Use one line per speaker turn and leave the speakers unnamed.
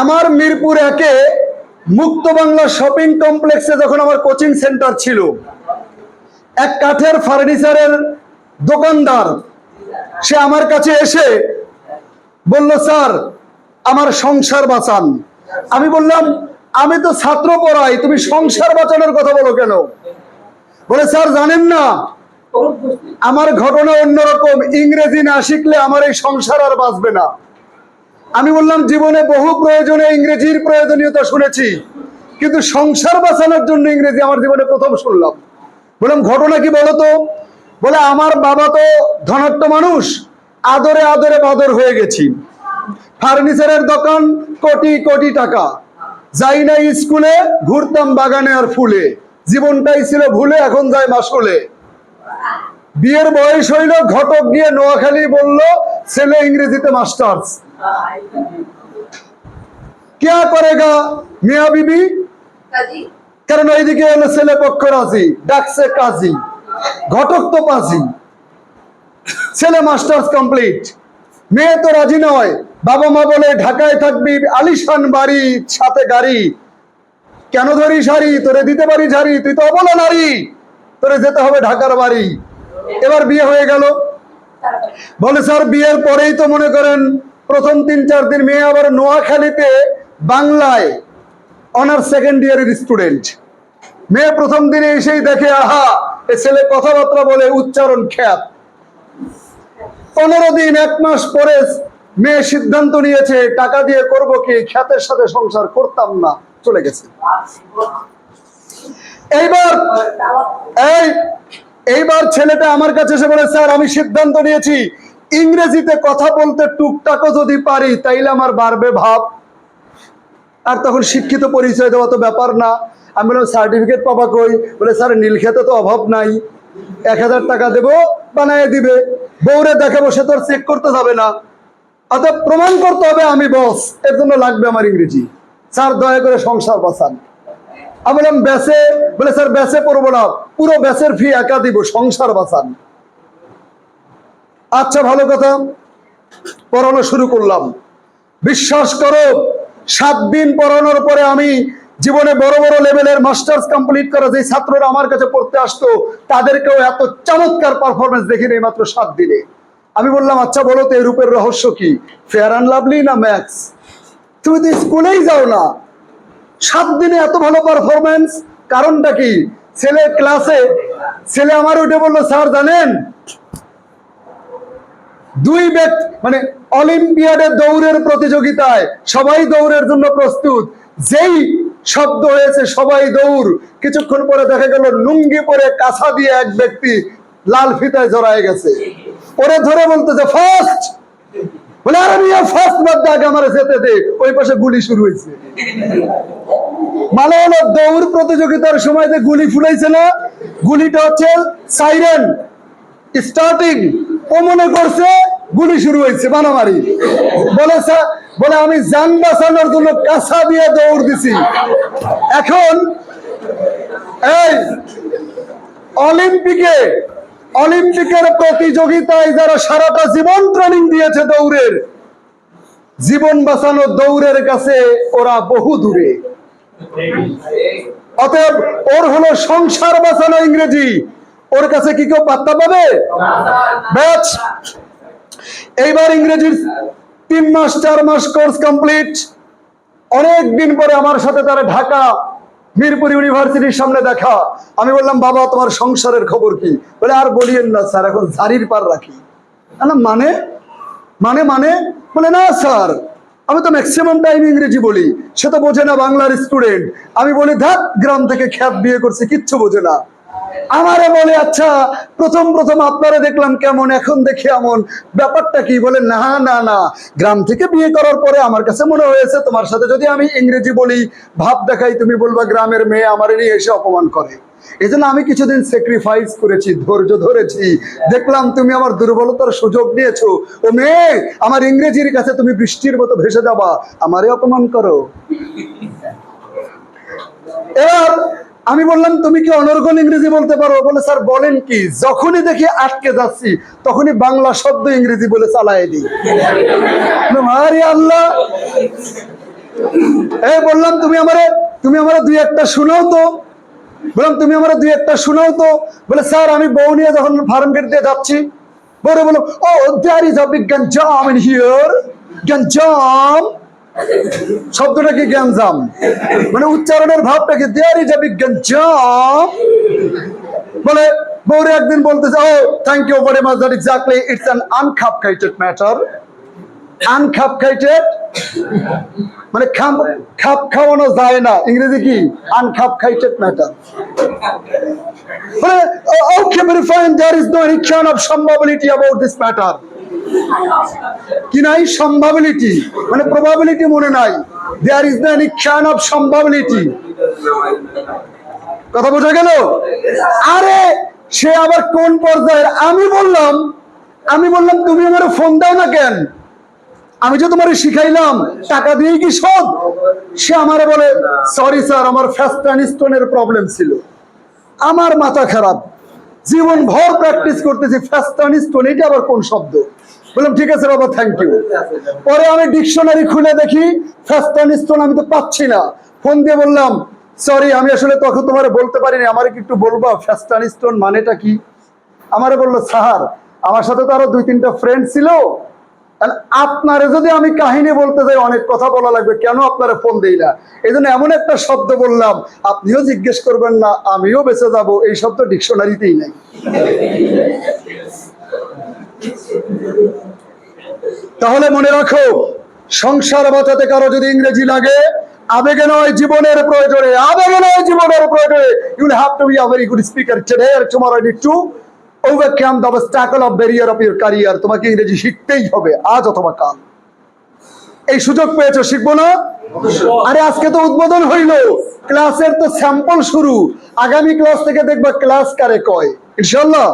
আমার মিরপুর একে মুক্ত বাংলা শপিং কমপ্লেক্সে যখন আমার কোচিং সেন্টার ছিল, এক কাঠের ফার্নিচারের দোকানদার, সে আমার কাছে এসে বলল, স্যার, আমার সংসার বাঁচান। আমি বললাম, আমি তো ছাত্র পড়াই, তুমি সংসার বাঁচানোর কথা বলো কেন? বলে, স্যার, জানেন না, আমার ঘটনা অন্যরকম, ইংরেজি না শিখলে আমার এই সংসার আর বাঁচবে না। আমি বললাম, জীবনে বহু প্রয়োজনে ইংরেজির প্রয়োজনীয়তা শুনেছি, কিন্তু সংসার বাঁচানোর জন্য ইংরেজি আমার জীবনে প্রথম শুনলাম। বললাম, ঘটনা কি বলতো বলে, আমার বাবা তো ধনাট্য মানুষ, আদরে আদরে বাদর হয়ে গেছি। ফার্নিচারের দোকান কোটি কোটি টাকা। যাই না স্কুলে, ঘুরতাম বাগানে আর ফুলে। জীবনটাই ছিল ভুলে, এখন যায় মাসুলে। বিয়ের বয়স হইল, ঘটক গিয়ে নোয়াখালী বলল, ছেলে ইংরেজিতে মাস্টার্স। क्या করেগা মিয়া বিবি কারণ ওইদিকে হলো ছেলে পক্ষ রাজি ডাকছে কাজী ঘটক তো পাজি ছেলে মাস্টার্স কমপ্লিট মেয়ে তো রাজি নয় বাবা মা বলে ঢাকায় থাকবি আলিশান বাড়ি সাথে গাড়ি কেন ধরি শাড়ি তোরে দিতে পারি ঝাড়ি তুই তো অবলা নারী তোরে যেতে হবে ঢাকার বাড়ি এবার বিয়ে হয়ে গেল। বলে স্যার বিয়ের পরেই তো মনে করেন প্রথম তিন, চার দিন মেয়ে আবার নোয়াখালীতে বাংলায় অনার্স সেকেন্ড ইয়ারের স্টুডেন্ট মেয়ে প্রথম দিনে এসেই দেখে, আহা, এ ছেলে কথাবার্তা বলে উচ্চারণ খ্যাত। পনেরো দিন, এক মাস পরে মেয়ে সিদ্ধান্ত নিয়েছে, টাকা দিয়ে করব কি? খ্যাতের সাথে সংসার করতাম না। চলে গেছে। এইবার, এই, এইবার ছেলেটা আমার কাছে এসে বলে স্যার, আমি সিদ্ধান্ত নিয়েছি ইংরেজিতে কথা বলতে টুকটাকও যদি পারি, তাইলে আমার বাড়বে ভাব। আর তখন শিক্ষিত পরিচয় দেওয়া তো ব্যাপার না। আমি বললাম, সার্টিফিকেট পাবা কই? বলে, স্যার, নীলক্ষেতে তো অভাব নাই। এক হাজার টাকা দেবো, বানায় দিবে। বউরে দেখাবো সে তো চেক করতে যাবে না। অতএব প্রমাণ করতে হবে আমি বস। এর জন্য লাগবে আমার ইংরেজি। স্যার, দয়া করে সংসার বাঁচান। আমি বললাম, ব্যাসে? বলে, স্যার, ব্যাসে পড়ব না। পুরো ব্যাসের ফি একা দিব, সংসার বাঁচান। আচ্ছা ভালো কথা। পড়ানো শুরু করলাম। বিশ্বাস করো, সাত দিন পড়ানোর পরে আমি জীবনে বড় বড় লেভেলের মাস্টার্স কমপ্লিট করা যে ছাত্ররা আমার কাছে পড়তে আসতো, তাদেরকেও এত চমৎকার পারফরমেন্স দেখিনি এই মাত্র সাত দিনে। আমি বললাম আচ্ছা বলো তো, এই রূপের রহস্য কি? ফেয়ার অ্যান্ড লাভলি না ম্যাক্স তুমি তো স্কুলেই যাও না। সাত দিনে এত ভালো পারফরমেন্স কারণটা কি? ছেলে ক্লাসে ছেলে আমার উঠে বলল, স্যার, জানেন দুই ব্যক্তি মানে অলিম্পিয়াডে দৌড়ের প্রতিযোগিতায় সবাই দৌড়ের জন্য প্রস্তুত। যেই শব্দ হয়েছে, সবাই দৌড়, কিছুক্ষণ পরে দেখা গেল লুঙ্গি পরে কাছা দিয়ে এক ব্যক্তি লাল ফিতায় জড়ায় গেছে। ওরে ধরে বলতেছে ফার্স্ট বলে, আরে মিয়া ফার্স্ট বাদ আগে আমার যেতে দে। ওই পাশে গুলি শুরু হয়েছে। মানে হলো, দৌড় প্রতিযোগিতার সময় যে গুলি ফুলাইছে না, গুলিটা হচ্ছে সাইরেন স্টার্টিং মনে করছে গুলি শুরু হয়েছে, মারামারি। বলে বলে, আমি যান বাঁচানোর জন্য কাঁচা দিয়ে দৌড় দিছি। এখন, এই অলিম্পিকে, অলিম্পিকের প্রতিযোগিতায় যারা সারাটা জীবন ট্রেনিং দিয়েছে দৌড়ের, জীবন বাঁচানো দৌড়ের কাছে ওরা বহু দূরে। অতএব, ওর হলো সংসার বাঁচানো ইংরেজি। ওর কাছে কি কেউ পাত্তা পাবে? এইবার ইংরেজির তিন মাস, চার মাস কোর্স কমপ্লিট অনেক দিন পরে আমার সাথে তারা ঢাকা মিরপুর ইউনিভার্সিটির সামনে দেখা। আমি বললাম, বাবা, তোমার সংসারের খবর কি? বলে, আর বলিয়েন না স্যার, এখন ঝাড়ির পার রাখি। মানে? মানে মানে? বলে, না স্যার, আমি তো ম্যাক্সিমাম টাইম ইংরেজি বলি। সে তো বোঝে না বাংলার স্টুডেন্ট আমি বলি ধাপ গ্রাম থেকে খ্যাত বিয়ে করছি, কিচ্ছু বোঝে না। আমারে বলে আচ্ছা প্রথম প্রথম আপনারা দেখলাম কেমন, এখন দেখি এমন। ব্যাপারটা কি? বলে, না না না। গ্রাম থেকে বিয়ে করার পরে আমার কাছে মনে হয়েছে, তোমার সাথে যদি আমি ইংরেজি বলি, ভাব দেখাই, তুমি বলবা গ্রামের মেয়ে আমার নিয়ে এসে অপমান করে। এই জন্য আমি কিছুদিন স্যাক্রিফাইস করেছি, ধৈর্য ধরেছি। দেখলাম তুমি আমার দুর্বলতার সুযোগ নিয়েছো। ও মেয়ে, আমার ইংরেজির কাছে তুমি বৃষ্টির মতো ভেসে যাবা। আমারে অপমান করো। এবার আমি বললাম, তুমি কি অনর্গল ইংরেজি বলতে পারো? বলে, স্যার, বলেন কি, যখনই দেখি আটকে যাচ্ছি, তখনই বাংলা শব্দ ইংরেজি বলে চালাই দিই। আল্লাহ! এই বললাম, তুমি আমারে তুমি আমারে দুই একটা শোনাও তো। বললাম, তুমি আমারে দুই একটা শোনাও তো। বলে, স্যার, আমি বউ নিয়ে যখন ফার্ম গেট দিয়ে যাচ্ছি বলে বলো oh there is a big গঞ্জাম ইন হিয়ার গঞ্জাম শব্দটা কি গ্যাঞ্জাম মানে উচ্চারণের ভাবটা কি? দেয়ার ইজ আ বিগ গঞ্জাম বলে বৌরে একদিন বলতেছে ও thank you very much that exactly it's an আনখাপকাইটেড matter আনখাপকাইটেড মানে খাপ খাপ খাওয়ানো যায় না। ইংরেজি কি? আনখাপকাইটেড ম্যাটার মানে okay very fine there is no any chance of সম্ভাবিলিটি about this matter কি নাই? সম্ভাবিলিটি মানে প্রবাবিলিটি মনে নাই। There is no any chance of সম্ভাবিলিটি কথা বোঝা গেল? আরে, সে আবার কোন পর্যায়ের? আমি বললাম আমি বললাম, তুমি আমার ফোন দাও না কেন? আমি যে তোমার শিখাইলাম, টাকা দিয়ে কি সব? সে আমারে বলে সরি স্যার আমার ফ্যাস্টান স্টোনের প্রবলেম ছিল। আমার মাথা খারাপ। জীবন ভর প্র্যাকটিস করতেছি ফ্যাস্টান স্টোন এটা আবার কোন শব্দ? বললাম, ঠিক আছে বাবা থ্যাংক ইউ পরে আমি ডিকশনারি খুলে দেখি ফ্যাস্টান স্টোন আমি তো পাচ্ছি না। ফোন দিয়ে বললাম সরি আমি আসলে তখন তোমার বলতে পারিনি, আমার কি একটু বলবা? ফ্যাস্টান স্টোন মানেটা কি? আমারে বলল, স্যার, আমার সাথে তো আরও দুই তিনটা ফ্রেন্ড ছিল আপনারে যদি আমি কাহিনী বলতে যাই, অনেক কথা বলা লাগবে, কেন আপনারা ফোন দেই না? এই এমন একটা শব্দ বললাম, আপনিও জিজ্ঞেস করবেন না, আমিও বেঁচে যাব। এই শব্দ ডিকশনারিতেই নাই। তাহলে মনে রাখো সংসার বাঁচাতে কারও যদি ইংরেজি লাগে আবেগে নয় জীবনের প্রয়োজনে আবেগে নয় জীবনের প্রয়োজনে you have to be a very good speaker today R tomorrow need to overcome the obstacle of barrier of your career তোমাকে ইংরেজি শিখতেই হবে আজ অথবা কাল। এই সুযোগ পেয়েছ শিখব না? আরে আজকে তো উদ্বোধন হইল ক্লাসের তো স্যাম্পল শুরু। আগামী ক্লাস থেকে দেখবা ক্লাস কারে কয়। ইনশাল্লাহ